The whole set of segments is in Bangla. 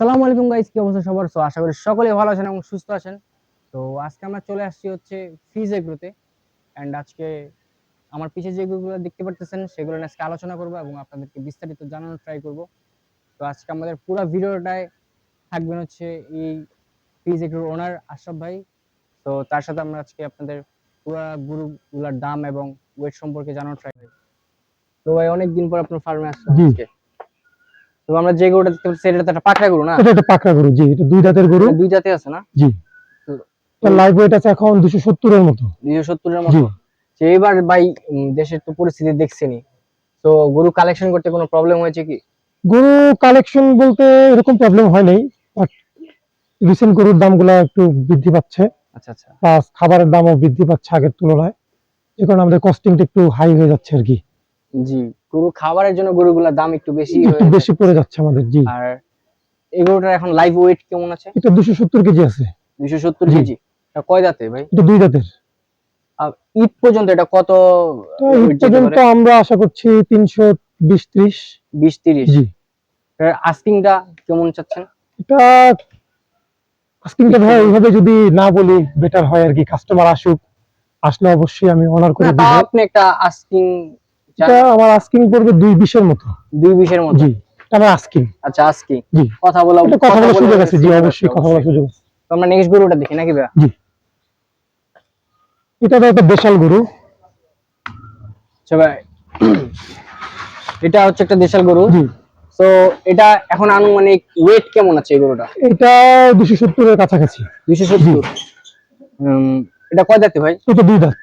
সালামু আলাইকুম গাইস কি অবস্থা সবার? সো আশা করি সকলে ভালো আছেন এবং সুস্থ আছেন। তো আজকে আমরা চলে আসছি হচ্ছে ফিজ এগ্রোতে অ্যান্ড আজকে আমার পিছে যে এগ্রোগুলো দেখতে পারতেছেন সেগুলো নিয়ে আজকে আলোচনা করব এবং আপনাদেরকে বিস্তারিত জানানোর ট্রাই করব। তো আজকে আমাদের পুরো ভিডিওটায় থাকবেন হচ্ছে এই ফিজ এগ্রোর ওনার আশরাফ ভাই। তো তার সাথে আমরা আজকে আপনাদের পুরো গরুগুলার দাম এবং ওয়েট সম্পর্কে জানানোর ট্রাই করি তো ভাই অনেকদিন পর আপনার ফার্মে আসলাম আজকে। তো আমরা যে গরুটা দেখতে পাচ্ছি এটা তো একটা পাকড়া গরু না? এটা একটা পাকড়া গরু জি এটা দুই দাঁতের গরু। দুই আছে না? জি। তো- লাইভ ওয়েট আছে এখন দুশো সত্তরের মতো। দুইশো সত্তরের জি। মতো তো এবার ভাই দেশের তো পরিস্থিতি দেখছেনি তো গরু কালেকশন করতে কোনো প্রবলেম হয়েছে কি? গরু কালেকশন বলতে এরকম প্রবলেম হয় নাই বাট রিসেন্ট গরুর দামগুলো একটু বৃদ্ধি পাচ্ছে। আচ্ছা আচ্ছা। প্লাস খাবারের দামও বৃদ্ধি পাচ্ছে আগের তুলনায়। যে কারণে আমাদের কস্টিংটা একটু হাই হয়ে যাচ্ছে আর কি। জি। গরু খাবারের জন্য গরুগুলোর দাম একটু বেশি একটু বেশি পড়ে যাচ্ছে আমাদের জি। আর এই গরুটার এখন লাইভ ওয়েট কেমন আছে? এটা দুশো সত্তর কেজি আছে। দুইশো সত্তর জি। কেজি? এটা কয় দাঁতে ভাই? এটা দুই দাঁতের। আর ঈদ পর্যন্ত এটা কত পর্যন্ত আমরা আশা করছি তিনশো বিশ ত্রিশ। বিশ তিরিশ? জি। আস্কিংটা কেমন চাচ্ছেন? এটা আস্কিংটা ভাই ওইভাবে যদি না বলি বেটার হয় আর কি। কাস্টমার আসুক আসলে অবশ্যই আমি অনার করে দিব। আপনি একটা আস্কিং এটা আমার আস্কিং পড়বে দুই বিশের মতো। দুই বিশের মতো? জি আমার আস্কিং আচ্ছা আস্কিং জি। কথা বলা কথা বলার সুযোগ আছে। জি অবশ্যই কথা বলার সুযোগ আছে। আমরা নেক্সট গরুটা দেখি নাকি ভাইয়া? জি। এটা তো একটা দেশাল গরু। আচ্ছা ভাই এটা হচ্ছে একটা দেশাল গরু। জি। তো এটা এখন আনুমানিক ওয়েট কেমন আছে এই গরুটা এটা দুশো সত্তরের কাছাকাছি। দুইশো সত্তর। এটা কয় দাঁতে ভাই? এটা দুই দাঁত।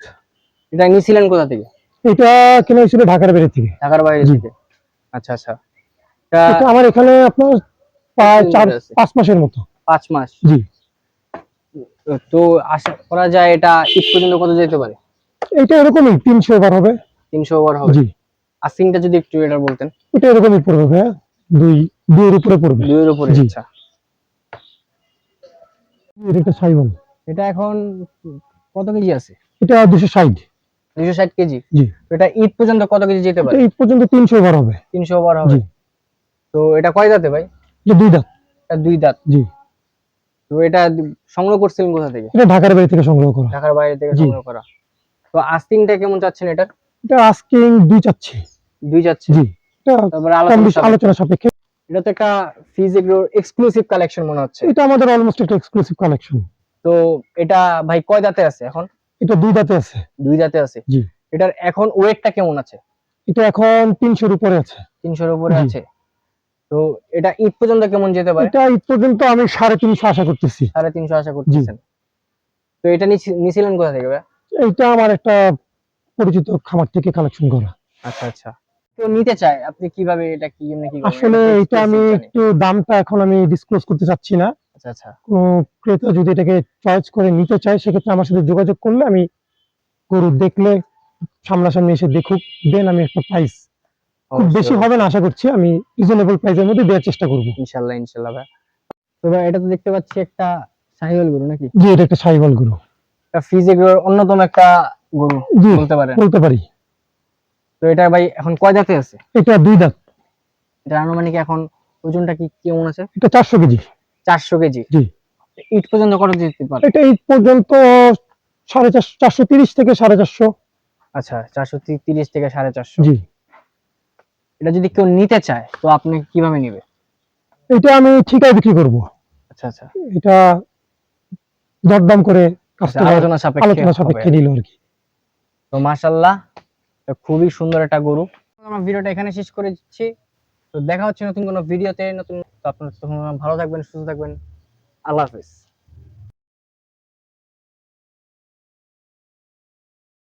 এটা নিয়েছিলেন কোথা থেকে? এটা কেনা হয়েছিল ঢাকার বেড়ে থেকে। ঢাকার বাইরে। থেকে? আচ্ছা আচ্ছা। এটা এটা আমার এখানে আপনার প্রায় চার পাঁচ মাসের মতো। পাঁচ মাস? জি। তো আশা করা যায় এটা ঈদ পর্যন্ত কত যেতে পারে? এটা এরকমই তিনশো ওভার হবে। তিনশো ওভার হবে? জি। আস্কিংটা যদি একটু এটা বলতেন। ওটা এরকমই পড়বে ভাইয়া। দুই দুইয়ের উপরে পড়বে। দুইয়ের উপরে জি। আচ্ছা। এটা একটা সাইবল এটা এখন কত কেজি আছে? এটা দুশো ষাট। ষাট কেজি? এটা ঈদ পর্যন্ত কত কেজি যেতে পারে? পর্যন্ত তিনশো ওভার হবে। তিনশো ওভার হবে। তো এটা কয় দাঁতে ভাই? দুই দাঁত। এটা দুই দাঁত। জি। তো এটা সংগ্রহ করছিলেন কোথা থেকে? এটা ঢাকার বাড়ি থেকে সংগ্রহ করা। ঢাকার বাইরে থেকে সংগ্রহ করা। তো আস্তিংটা কেমন চাচ্ছেন এটা এটা আস্কিং দুই চাচ্ছি। দুই যাচ্ছে জি। তারপরে আলোচনা সাপেক্ষে। এটা তো একটা ফিজিক্রোর এক্সক্লুসিভ কালেকশন মনে হচ্ছে। এটা আমাদের অলমোস্ট একটা এক্সক্লুসিভ কালেকশন তো এটা ভাই কয় দাঁতে আছে এখন? এটা দুই দাঁতে আছে। দুই দাঁতে আছে। জি। এটার এখন ওয়েটটা কেমন আছে? এটা এখন তিনশোর উপরে আছে। তিনশোর উপরে আছে। তো এটা ঈদ পর্যন্ত কেমন যেতে পারে? এটা ঈদ পর্যন্ত আমি সাড়ে তিনশো আশা করতেছি। সাড়ে তিনশো আশা করতেছেন। তো এটা নিছিলেন কোথা থেকে ভাই এইটা আমার একটা পরিচিত খামার থেকে কালেকশন করা। আচ্ছা আচ্ছা। তো নিতে চায় আপনি কীভাবে এটা কি এমনি কি আসলে এটা আমি একটু দামটা এখন আমি ডিসক্লোজ করতে চাচ্ছি না। আচ্ছা আচ্ছা। কোনো ক্রেতা যদি এটাকে চয়েস করে নিতে চায় সেক্ষেত্রে আমার সাথে যোগাযোগ করলে আমি গরু দেখলে সামনাসামনি এসে দেখুক দেন আমি একটা প্রাইস খুব বেশি হবে না আশা করছি আমি রিজনেবল প্রাইসের মধ্যে দেওয়ার চেষ্টা করব। ইনশাল্লাহ ইনশাল্লাহ ভাই। তো ভাই এটা তো দেখতে পাচ্ছি একটা সাহিওয়াল গরু নাকি? জি এটা একটা সাইবল গরু। এটা ফিজিক্রোর অন্যতম একটা গরু বলতে পারেন। বলতে পারি। তো এটা ভাই এখন কয় দাঁতে আছে? এটা দুই দাঁত। এটা আনুমানিক এখন ওজনটা কি কেমন আছে? এটা চারশো কেজি। চারশো কেজি। ঈদ পর্যন্ত কত যেতে পারে এটা এই পর্যন্ত সাড়ে চারশো চারশো তিরিশ থেকে সাড়ে চারশো। আচ্ছা চারশো তিরিশ থেকে সাড়ে চারশো। জি। এটা যদি কেউ নিতে চায় তো আপনি কীভাবে নিবে? এটা আমি ঠিকায় বিক্রি করব। আচ্ছা আচ্ছা। এটা দরদাম করে আচ্ছা, আলোচনা সাপেক্ষে আলোচনা সাপেক্ষে নিল আর কি। তো মাশাল্লাহ এটা খুবই সুন্দর একটা গরু। আমার ভিডিওটা এখানে শেষ করে দিচ্ছি তো দেখা হচ্ছে নতুন কোনো ভিডিওতে নতুন আপনার ভালো থাকবেন সুস্থ থাকবেন। আল্লাহ হাফিজ।